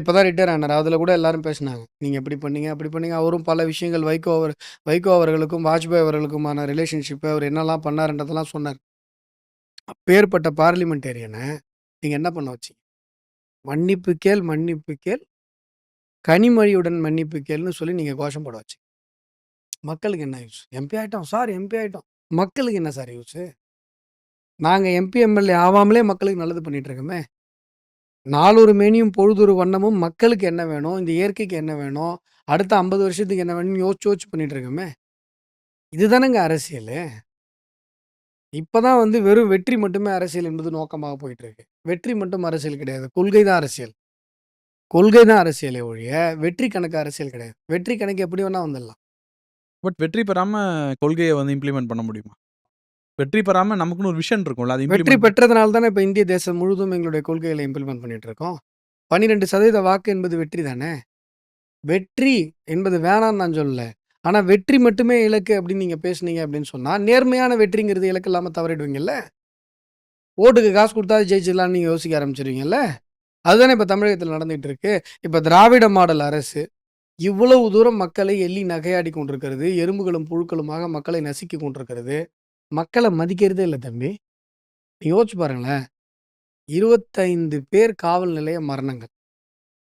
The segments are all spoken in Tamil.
இப்போ தான் ரிட்டையர் ஆனார். அதில் கூட எல்லாரும் பேசினாங்க. நீங்கள் எப்படி பண்ணீங்க அப்படி பண்ணீங்க. அவரும் பல விஷயங்கள் வைகோ அவர் வைகோ அவர்களுக்கும் வாஜ்பாய் அவர்களுக்குமான ரிலேஷன்ஷிப்பு அவர் என்னெல்லாம் பண்ணாருன்றதெல்லாம் சொன்னார். அப்பேற்பட்ட பார்லிமெண்டேரியனை நீங்கள் என்ன பண்ண வச்சிங்க? மன்னிப்பு கேள் மன்னிப்பு கேள். கனிமொழியுடன் மன்னிப்பு கேள்னு சொல்லி நீங்கள் கோஷம் போட வச்சீங்க. மக்களுக்கு என்ன யூஸ் எம்பி ஆகிட்டோம் சார் எம்பி ஆகிட்டோம் மக்களுக்கு என்ன சார் யூஸு நாங்கள் எம்பி எம்எல்ஏ ஆகாமலே மக்களுக்கு நல்லது பண்ணிகிட்ருக்கோமே நாளொரு மேனியும் பொழுதொரு வண்ணமும் மக்களுக்கு என்ன வேணும்? இந்த இயற்கைக்கு என்ன வேணும்? அடுத்த ஐம்பது வருஷத்துக்கு என்ன வேணும்னு யோசிச்சு யோசிச்சு பண்ணிட்டு இருக்கோமே. இதுதானங்க அரசியல். இப்பதான் வந்து வெறும் வெற்றி மட்டுமே அரசியல் என்பது நோக்கமாக போயிட்டு இருக்கு. வெற்றி மட்டும் அரசியல் கிடையாது. கொள்கை தான் அரசியல். கொள்கை தான் அரசியலே ஒழிய வெற்றி கணக்கு அரசியல் கிடையாது. வெற்றி கணக்கு எப்படி வேணா வந்துடலாம். பட் வெற்றி பெறாம கொள்கையை வந்து இம்ப்ளிமெண்ட் பண்ண முடியுமா? வெற்றி பெறாம நமக்குன்னு ஒரு விஷன் இருக்கும்ல அது வெற்றி implement- பெற்றதுனால தானே இப்போ இந்திய தேசம் முழுதும் எங்களுடைய கொள்கைகளை இம்ப்ளிமெண்ட் பண்ணிட்டு இருக்கோம் பன்னிரெண்டு சதவீத வாக்கு என்பது வெற்றி தானே? வெற்றி என்பது வேணாம்னு நான் சொல்லல. ஆனா வெற்றி மட்டுமே இலக்கு அப்படின்னு நீங்க பேசுனீங்க அப்படின்னு சொன்னா நேர்மையான வெற்றிங்கிறது இலக்கு இல்லாம தவறிடுவீங்கல்ல? ஓட்டுக்கு காசு கொடுத்தா ஜெயிச்சிடலாம்னு நீங்க யோசிக்க ஆரம்பிச்சிருவீங்கல்ல? அதுதானே இப்ப தமிழகத்தில் நடந்துகிட்டு இருக்கு இப்ப திராவிட மாடல் அரசு இவ்வளவு தூரம் மக்களை எள்ளி நகையாடி கொண்டிருக்கிறது எறும்புகளும் புழுக்களுமாக மக்களை நசுக்கி கொண்டிருக்கிறது. மக்களை மதிக்கிறதே இல்லை தம்பி. நீ யோசிச்சு பாருங்களேன். இருபத்தைந்து பேர் காவல் நிலைய மரணங்கள்.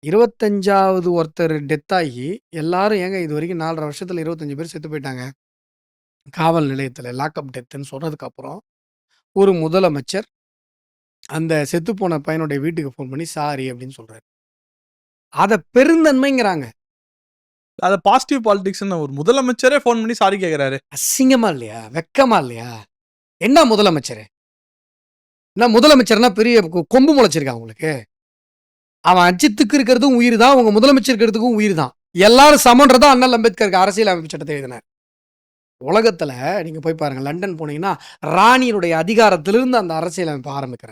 இருபத்தஞ்சாவது ஒருத்தர் டெத் ஆகி எல்லாரும் ஏங்க இது வரைக்கும் நாலரை வருஷத்தில் இருபத்தஞ்சு பேர் செத்து போயிட்டாங்க. காவல் நிலையத்தில் லாக்அப் டெத்துன்னு சொன்னதுக்கப்புறம் ஒரு முதலமைச்சர் அந்த செத்துப்போன பையனுடைய வீட்டுக்கு ஃபோன் பண்ணி சாரி அப்படின்னு சொல்கிறாரு அதை பெருந்தன்மைங்கிறாங்க. அதை பாசிட்டிவ் பாலிடிக்ஸ்னு ஒரு முதலமைச்சரே ஃபோன் பண்ணி சாரி கேட்குறாரு அசிங்கமா இல்லையா? வெக்கமா இல்லையா? என்ன முதலமைச்சர்? என்ன முதலமைச்சர்னா பெரிய கொ- கொம்பு முளைச்சிருக்கான் உங்களுக்கு? அவன் அஜித்துக்கு இருக்கிறதும் உயிர் தான் உங்க முதலமைச்சர் இருக்கிறதுக்கும் உயிர் தான் எல்லாரும் சமன்றதா அண்ணல் அம்பேத்கருக்கு அரசியல் அமைப்பு சட்டத்தை எழுதினார். உலகத்துல நீங்க போய் பாருங்க லண்டன் போனீங்கன்னா ராணியினுடைய அதிகாரத்திலிருந்து அந்த அரசியலமைப்பு ஆரம்பிக்கிறேன் ஆரம்பிக்கிறது.